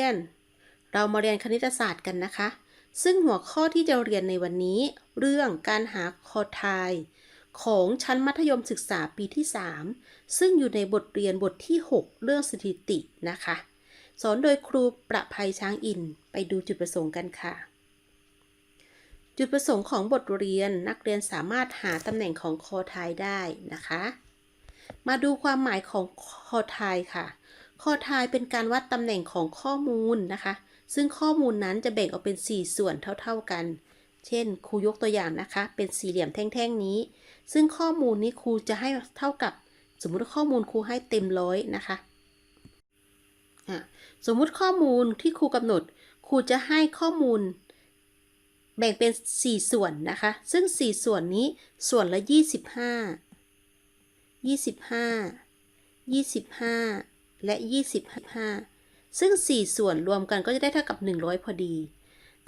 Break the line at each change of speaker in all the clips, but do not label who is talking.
ียน เรามาเรียนคณิตศาสตร์กันนะคะ ซึ่งหัวข้อที่จะเรียนในวันนี้ เรื่องการหาคอทายของชั้นมัธยมศึกษาปีที่ 3 ซึ่งอยู่ในบทเรียนบทที่ 6 เรื่องสถิตินะคะ สอนโดยครูประภัยช้างอิน ไปดูจุดประสงค์กันค่ะ จุดประสงค์ของบทเรียนนักเรียนสามารถหาตำแหน่งของคอทายได้นะคะ มาดูความหมายของคอทายค่ะ คอทายเป็นการวัดตำแหน่งของข้อมูลนะคะ ซึ่งข้อมูลนั้นจะแบ่งออกเป็น 4 ส่วนเท่า ๆกัน เช่น ครูยกตัวอย่างนะคะ เป็นสี่เหลี่ยมแท่งๆนี้ ซึ่งข้อมูลนี้ครูจะให้เท่ากับ สมมุติว่าข้อมูลครูให้เต็มร้อยนะคะอะสมมุติข้อมูลที่ครูกำหนด ครูจะให้ข้อมูล แบ่งเป็น 4 ส่วนนะคะ ซึ่ง 4 ส่วนนี้ส่วนละ 25 25 25 และ 25 ซึ่ง 4 ส่วนรวมกันก็จะได้เท่ากับ 100 พอดี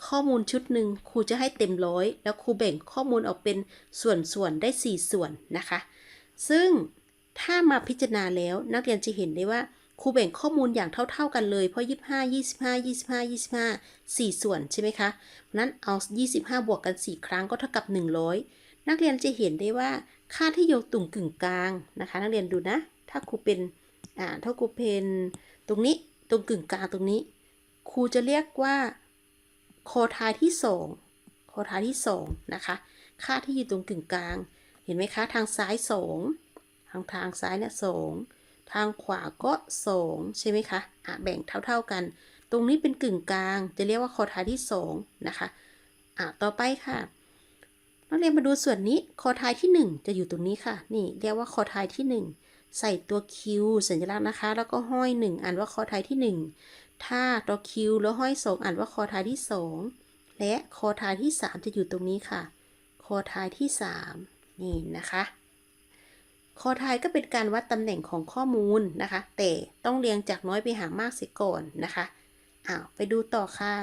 ข้อมูลชุดหนึ่งครูจะให้เต็มร้อยแล้วครูแบ่งข้อมูลออกเป็นส่วนๆได้ 4 ส่วนนะคะ ซึ่งถ้ามาพิจารณาแล้วนักเรียนจะเห็นได้ว่าครูแบ่งข้อมูลอย่างเท่า ๆกันเลย เพราะ 25 25 25 25 4 ส่วนใช่ไหมคะนั้นเอา 25 บวกกัน 4 ครั้งก็เท่ากับ 100 นักเรียนจะเห็นได้ว่าค่าที่อยู่ตรงกึ่งกลางนะคะ นักเรียนดูนะ ถ้าครูเป็น อ่าถ้าครูเป็นตรงนี้ตรงกึ่งกลางตรงนี้ ครูจะเรียกว่าโคทายที่2โคทายที่2นะคะ ค่าที่อยู่ตรงกึ่งกลาง เห็นไหมคะ ทางซ้าย2ทางทางซ้ายเนี่ยสองทางขวาก็2ใช่ไหมคะอะแบ่งเท่า ๆกัน ตรงนี้เป็นกึ่งกลาง จะเรียกว่าคอทายที่2นะคะอะต่อไปค่ะนักเรียนมาดูส่วนนี้คอทายที่ 1 จะอยู่ตรงนี้ค่ะ นี่เรียกว่าคอทายที่ 1 ใส่ตัวคิวสัญลักษณ์นะคะ แล้วก็ห้อย 1อ่านว่าคอทายที่ 1 ถ้าตัวคิวแล้วห้อย 2อ่านว่าคอทายที่ 2 และคอทายที่ 3 จะอยู่ตรงนี้ค่ะ คอทายที่ 3 นี่นะคะ คอทายก็เป็นการวัดตำแหน่งของข้อมูลนะคะ แต่ต้องเรียงจากน้อยไปหามากเสียก่อนนะคะอ้าวไปดูต่อค่ะ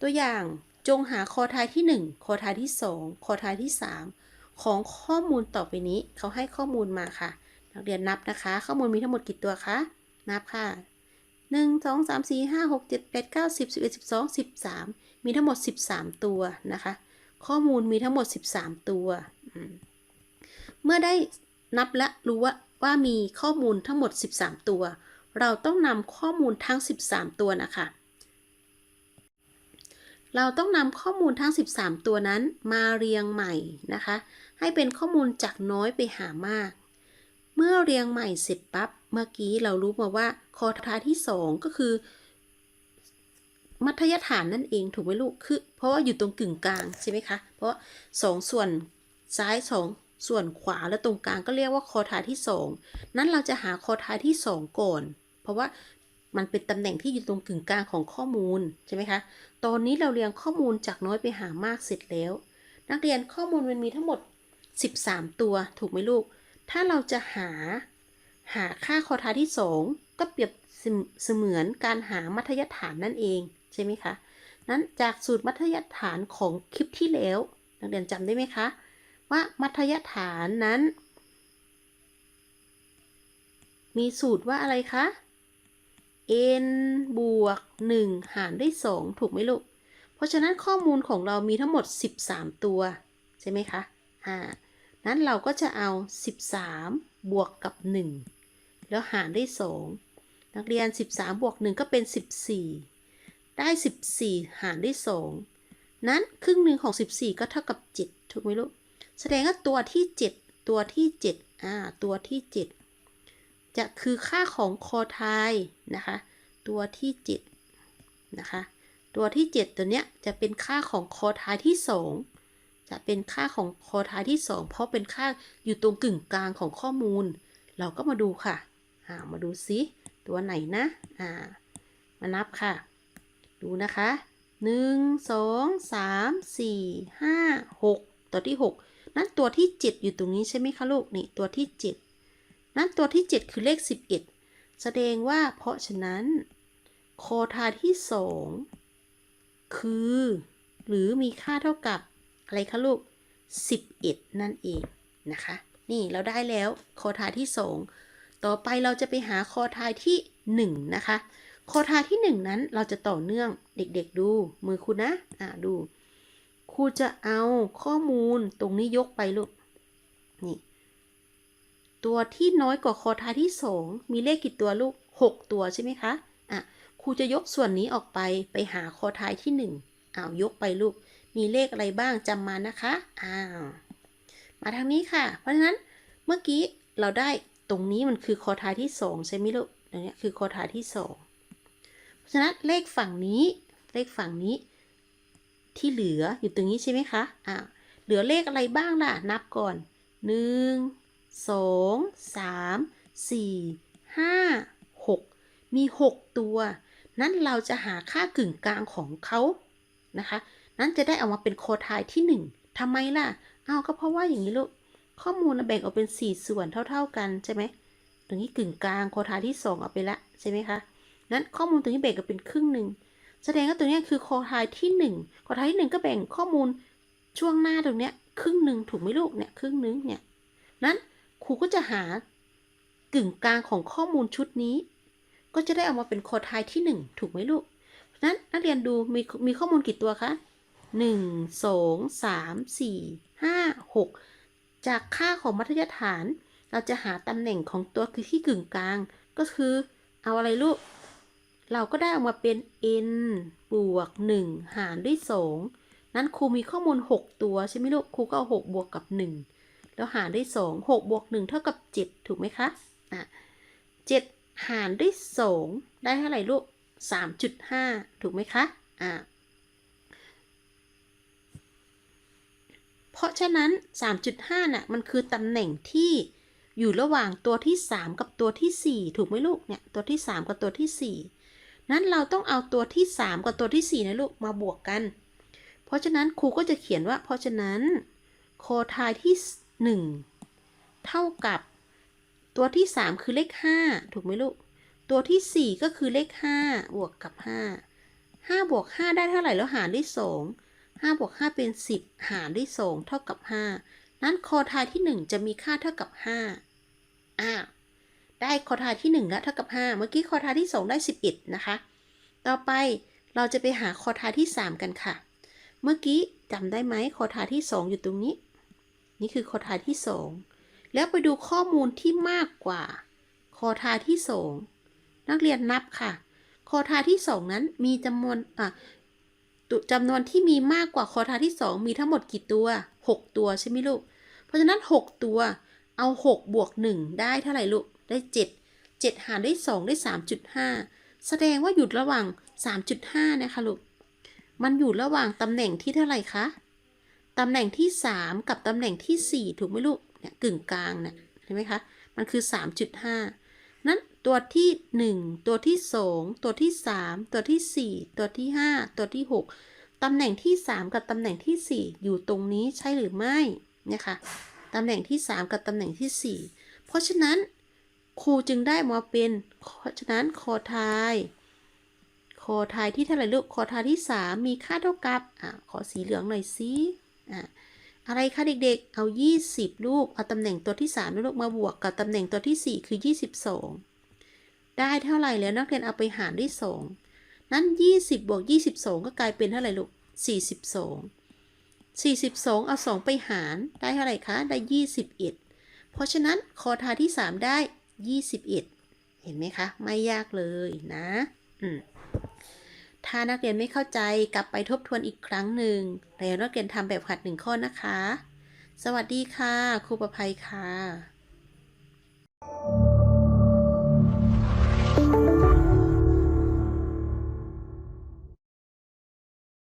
ตัวอย่างจงหาคอทายที่ 1 คอทายที่ 2 คอทายที่ 3 ของข้อมูลต่อไปนี้เขาให้ข้อมูลมาค่ะ นักเรียนนับนะคะ ข้อมูลมีทั้งหมดกี่ตัวคะ นับค่ะ 1 2 3 4 5 6 7 8 9 10 11 12 13 มีทั้งหมด 13 ตัวนะคะ ข้อมูลมีทั้งหมด 13 ตัวมเมื่อได้นับและรู้ว่าว่ามีข้อมูลทั้งหมด 13 ตัว เราต้องนำข้อมูลทั้ง 13 ตัวนะคะ เราต้องนำข้อมูลทั้ง 13 ตัวนั้นมาเรียงใหม่นะคะ ให้เป็นข้อมูลจากน้อยไปหามาก เมื่อเรียงใหม่เสร็จปั๊บ เมื่อกี้เรารู้มาว่าคอทายที่ 2 ก็คือ มัธยฐานนั่นเองถูกไหมลูก คือ เพราะว่าอยู่ตรงกึ่งกลางใช่ไหมคะ เพราะสองส่วนซ้ายสองส่วนขวาและตรงกลางก็เรียกว่าคอทายที่ 2 นั้นเราจะหาคอทายที่ 2 ก่อน เพราะว่ามันเป็นตำแหน่งที่อยู่ตรงกึ่งกลางของข้อมูลใช่ไหมคะ ตอนนี้เราเรียงข้อมูลจากน้อยไปหามากเสร็จแล้ว นักเรียนข้อมูลมันมีทั้งหมด 13 ตัวถูกไหมลูก ถ้าเราจะหา หาค่าคอทาที่ 2 ก็เปรียบเสมือนการหามัธยฐานนั่นเองใช่ไหมคะ นั้นจากสูตรมัธยฐานของคลิปที่แล้ว นักเรียนจำได้ไหมคะ ว่ามัธยฐานนั้น มีสูตรว่าอะไรคะ n บวก 1 หารด้วย 2 ถูกไหมลูก เพราะฉะนั้นข้อมูลของเรามีทั้งหมด 13 ตัว ใช่ไหมคะอ่า นั้นเราก็จะเอา 13 บวกกับ 1 แล้วหารด้วย 2 นักเรียน 13 บวก 1 ก็เป็น 14 ได้ 14 หารด้วย 2 นั้นครึ่งหนึ่งของ 14 ก็เท่ากับ 7 ถูกไหมลูก แสดงว่าตัวที่ 7 ตัวที่ 7 อ่า ตัวที่ 7 จะคือค่าของคอทายนะคะ ตัวที่ 7 นะคะ ตัวที่ 7 ตัวเนี้ยจะเป็นค่าของคอทายที่ 2 จะเป็นค่าของคอทายที่ 2 เพราะเป็นค่าอยู่ตรงกึ่งกลางของข้อมูล เราก็มาดูค่ะามาดูซิตัวไหนนะอ่ามานับค่ะ ดูนะคะ 1 2 3 4 5 6 ตัวที่ 6 นั้นตัวที่ 7 อยู่ตรงนี้ใช่ไหมคะลูก นี่ตัวที่ 7 นั้นตัวที่ 7 คือเลข 11 แสดงว่าเพราะฉะนั้นโคทาที่ 2 คือ หรือมีค่าเท่ากับ อะไรคะลูก 11 นั่นเองนะคะ นี่เราได้แล้วโคทายที่ 2 ต่อไปเราจะไปหาคอทายที่ 1 นะคะ คอทายที่หนึ่งนั้นเราจะต่อเนื่องเด็กๆดูมือครูนะ อ่าดูครูจะเอาข้อมูลตรงนี้ยกไปลูก นี่ ตัวที่น้อยกว่าคอทายที่สองมีเลขกี่ตัวลูกหกตัวใช่ไหมคะ อะครูจะยกส่วนนี้ออกไปไปหาคอทายที่หนึ่งอ้าวยกไปลูก มีเลขอะไรบ้างจำมานะคะอ้าวมาทางนี้ค่ะ เพราะฉะนั้นเมื่อกี้เราได้ตรงนี้มันคือคอทายที่สองใช่ไหมลูกอันนี้คือคอทายที่สองเพราะฉะนั้นเลขฝั่งนี้เลขฝั่งนี้ ที่เหลืออยู่ตรงนี้ใช่ไหมคะอ่าเหลือเลขอะไรบ้างล่ะ นับก่อนหนึ่งสองสามสี่ห้าหกมีหกตัว นั้นเราจะหาค่ากึ่งกลางของเขานะคะ นั้นจะได้เอามาเป็นโคทายที่หนึ่งทำไมล่ะ เอาก็เพราะว่าอย่างนี้ลูก ข้อมูลน่ะแบ่งออกเป็น 4 ส่วนเท่า ๆกันใช่ไหมตรงนี้กึ่งกลางโคทาที่2เอาไปละใช่ไหมคะ นั้นข้อมูลตรงนี้แบ่งกันเป็นครึ่งหนึ่ง แสดงว่าตรงนี้คือโคทายที่1โคทายที่ 1 ก็แบ่งข้อมูลช่วงหน้าตรงเนี้ยครึ่งหนึ่งถูกไหมลูกเนี่ยครึ่งหนึ่งเนี่ย นั้นครูก็จะหากึ่งกลางของข้อมูลชุดนี้ ก็จะได้เอามาเป็นโคทายที่ 1 ถูกไหมลูกนั้นนักเรียนดูมีมีข้อมูลกี่ตัวคะ หนึ่งสองสามสี่ห้าหกจากค่าของมัธยฐาน เราจะหาตำแหน่งของตัวคือที่กึ่งกลาง ก็คือเอาอะไรลูก เราก็ได้ออกมาเป็น n บวก 1 หารด้วย 2 นั้นครูมีข้อมูล 6 ตัวใช่ไหมลูก ครูก็เอา 6 บวกกับ 1 แล้วหารด้วย 2 6 บวก 1 เท่ากับ 7 ถูกไหมคะอะ7หารด้วย 2 ได้เท่าไหร่ลูก 3.5 ถูกไหมคะอะ เพราะฉะนั้น 3.5น่ะมันคือตำแหน่งที่อยู่ระหว่างตัวที่ 3 กับตัวที่ 4 ถูกไหมลูกเนี่ยตัวที่ 3 กับตัวที่ 4 นั้นเราต้องเอาตัวที่ 3 กับตัวที่ 4 นะลูกมาบวกกัน เพราะฉะนั้นครูก็จะเขียนว่า เพราะฉะนั้นโคทายที่ 1 เท่ากับตัวที่ 3 คือเลข 5 ถูกไหมลูก ตัวที่ 4 ก็คือเลข 5 บวกกับ 5 5 บวก 5 ได้เท่าไหร่แล้วหารด้วย2 5บวก5เป็น 10 หารด้วย2เท่ากับ 5 นั้นคอทายที่ 1 จะมีค่าเท่ากับ 5อ้าวได้คอทายที่ 1 แล้วเท่ากับ 5 เมื่อกี้คอทายที่ 2 ได้ 11 นะคะ ต่อไปเราจะไปหาคอทายที่ 3 กันค่ะ เมื่อกี้จำได้ไหมคอทายที่ 2 อยู่ตรงนี้ นี่คือคอทายที่ 2 แล้วไปดูข้อมูลที่มากกว่าคอทายที่ 2 นักเรียนนับค่ะ คอทายที่ 2 นั้นมีจำนวนอะ จำนวนที่มีมากกว่าคอทาที่ 2 มีทั้งหมดกี่ตัว 6 ตัวใช่ไหมลูก เพราะฉะนั้น 6 ตัว เอา 6 บวก 1 ได้เท่าไหร่ลูก ได้ 7 7 หารได้2ได้ 3.5 แสดงว่าอยู่ระหว่าง 3.5 นะคะลูก มันอยู่ระหว่างตำแหน่งที่เท่าไหร่คะ ตำแหน่งที่ 3 กับตำแหน่งที่ 4 ถูกไหมลูก เนี่ยกึ่งกลางเนี่ยเห็นไหมคะ มันคือ 3.5 นั้นตัวที่ 1 ตัวที่ 2 ตัวที่ 3 ตัวที่ 4 ตัวที่ 5 ตัวที่ 6 ตำแหน่งที่ 3 กับตำแหน่งที่ 4 อยู่ตรงนี้ใช่หรือไม่นี่ค่ะตำแหน่งที่ 3 กับตำแหน่งที่ 4 เพราะฉะนั้นครูจึงได้มาเป็นเพราะฉะนั้นคอทายคอทายที่เท่าไหร่ลูกคอทายที่ 3 มีค่าเท่ากับอะขอสีเหลืองหน่อยสิอะอะไรคะเด็กๆ เอา 20 ลูก เอาตำแหน่งตัวที่3ลูกมาบวกกับตำแหน่งตัวที่ 4 คือ 22 ได้เท่าไหร่แล้วนักเรียนเอาไปหารด้วย 2 นั้น 20บวก22 ก็กลายเป็นเท่าไหร่ลูก 42 42 เอา 2 ไปหารได้เท่าไหร่คะ ได้ 21 เพราะฉะนั้นคอทาที่ 3 ได้ 21 เห็นไหมคะ ไม่ยากเลยนะอืมถ้านักเรียนไม่เข้าใจกลับไปทบทวนอีกครั้งหนึ่งแล้วนักเรียนทำแบบหัดหนึ่งข้อนะคะ สวัสดีค่ะ ครูประภัยค่ะ